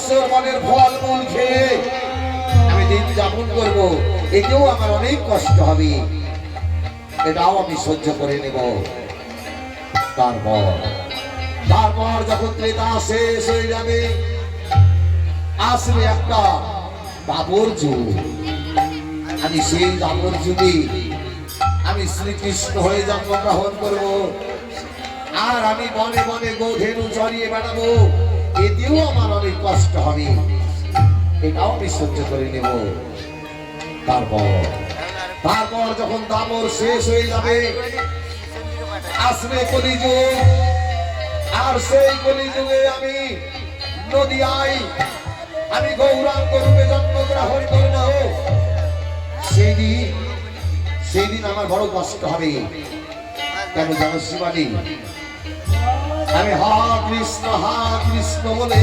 বছর মনের ফল মূল খেয়ে আমি দিন যাপন করব। এতেও আমার অনেক কষ্ট হবে। এটাও আমি সহ্য করে নেব। তারপর তারপর যখন ত্রেতা শেষ হয়ে যাবে, আসবে একটা দাবর যুগ। আমি সেই দাবর যুগে আমি শ্রীকৃষ্ণ হয়ে জন্মগ্রহণ করব। আর আমি বনে বনে গোধেনু চড়িয়ে বেড়াবো। এতেও আমার অনেক কষ্ট হবে। এটাও আমি সহ্য করে নেব। তারপর তারপর যখন দামর শেষ হয়ে যাবে, আসবে কলিযুগ। আর সেই কলিযুগে আমি নদিয়ায়, আমি গৌরাঙ্গ রূপে জন্মগ্রহণ করব সেই দিন সেই দিন আমার বড় কষ্ট হবে। কেন জানো শিবানী? আমি হা কৃষ্ণ হা কৃষ্ণ বলে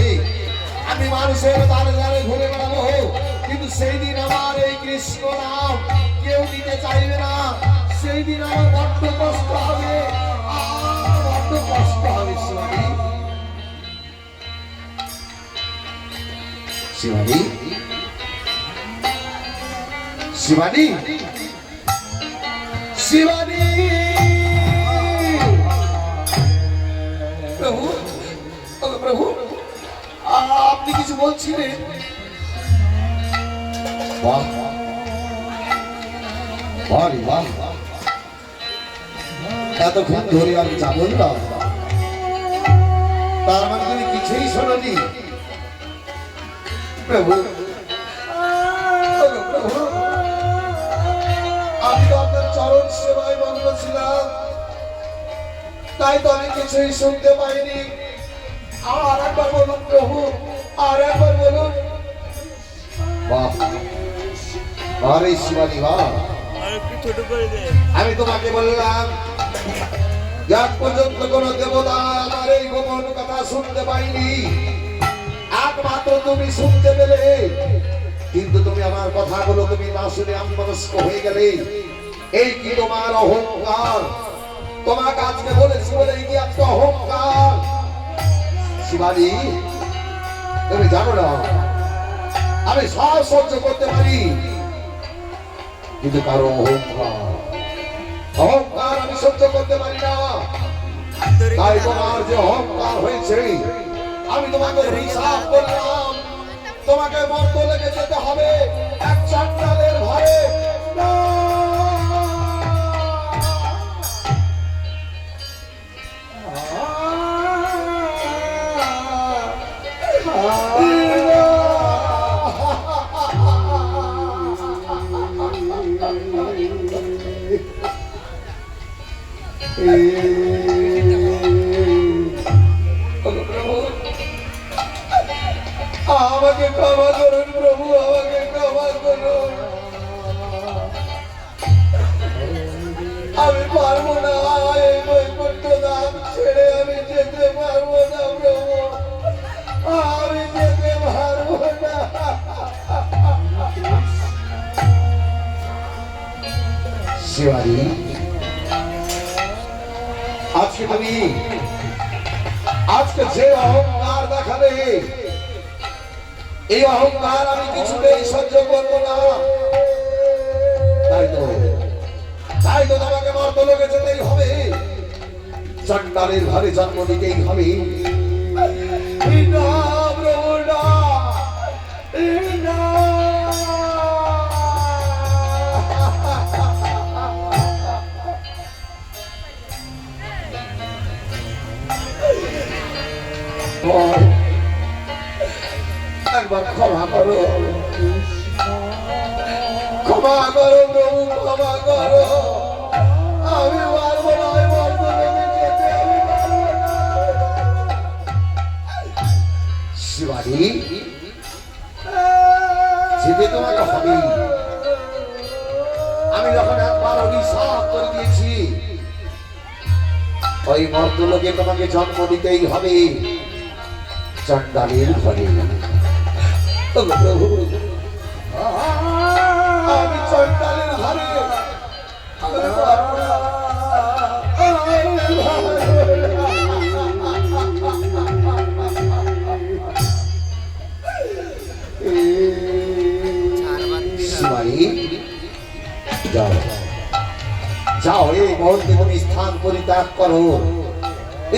আমি মানুষের দ্বারে দ্বারে ঘুরে বেড়াবো। কিন্তু সেই দিন আমার এই কৃষ্ণ নাম কেউ দিতে চাইবে না। সেই দিন আমার বড্ড কষ্ট হবে। বড্ড কষ্ট হবে, শিবানী। শিবানী। শিবানী। শিবানী। কিছু বাহ। রে এতক্ষণ ধরে আমি যা বললাম তার মানে তুমি কিছুই শোনি প্রভু প্রভু। আমি তো আপনার চরণ সেবায় মগ্ন ছিলাম। তাই তো আমি কিছুই শুনতে পাইনি। আর একবার বলুন, প্রভু। আর একবার বলুন। বাহ। আরে শিবানী, বাহ। একটু আমি তোমাকে বললাম, যাক পর্যন্ত কোন দেবতা আমার এই গোপন কথা শুনতে পাইনি একমাত্র তুমি শুনতে পেলে। কিন্তু তুমি আমার কথাগুলো তুমি না শুনে আমনস্ক হয়ে গেলে। এই কি তোমার অহংকার? তোমাকে আজকে বলেছি বলে এই কি আজকে অহংকার? শিবানী তুমি জানো না, আমি সব সহ্য করতে পারি, কিন্তু কারও অহংকার অহংকার আমি সহ্য করতে পারি না তাই তোমার যে অহংকার হয়েছে, আমি তোমাকে হিসাব করলাম তোমাকে মর্ত লেগে যেতে হবে, এক চান্ডালের ঘরে না! আমাকে ক্ষমা করুন, প্রভু, আমাকে ক্ষমা করুন। আমি পারব না এই বৈকুণ্ঠ ধাম ছেড়ে আমি যেতে পারব না, প্রভু। আমি যেতে না। শিবানী আজকে তুমি আজকে যে অহংকার দেখাবে এই অহংকার আমি কিছুতেই সহ্য করব না। তাই তো তাই তো তোমাকে মর্তলোকে যেতেই হবে। চন্ডালের ঘরে জন্ম দিতেই হবে। একবার ক্ষমা করো। ক্ষমা করো, প্রভু, ক্ষমা করো। আমি আমি তোমাকে হবে। আমি যখন একবার অভিশাপ করে দিয়েছি, ওই মর্দলোকে তোমাকে জন্ম দিতেই হবে। চণ্ডালের ঘরে। প্রভু, আমি চণ্ডালের হারে। যাও। যাও, এই মহন্তে তুমি স্থান পরিত্যাগ করো।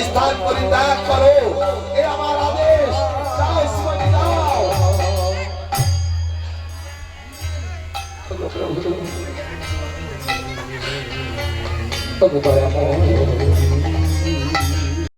স্থান পরিত্যাগ করো। এ আমার Kebutuhan.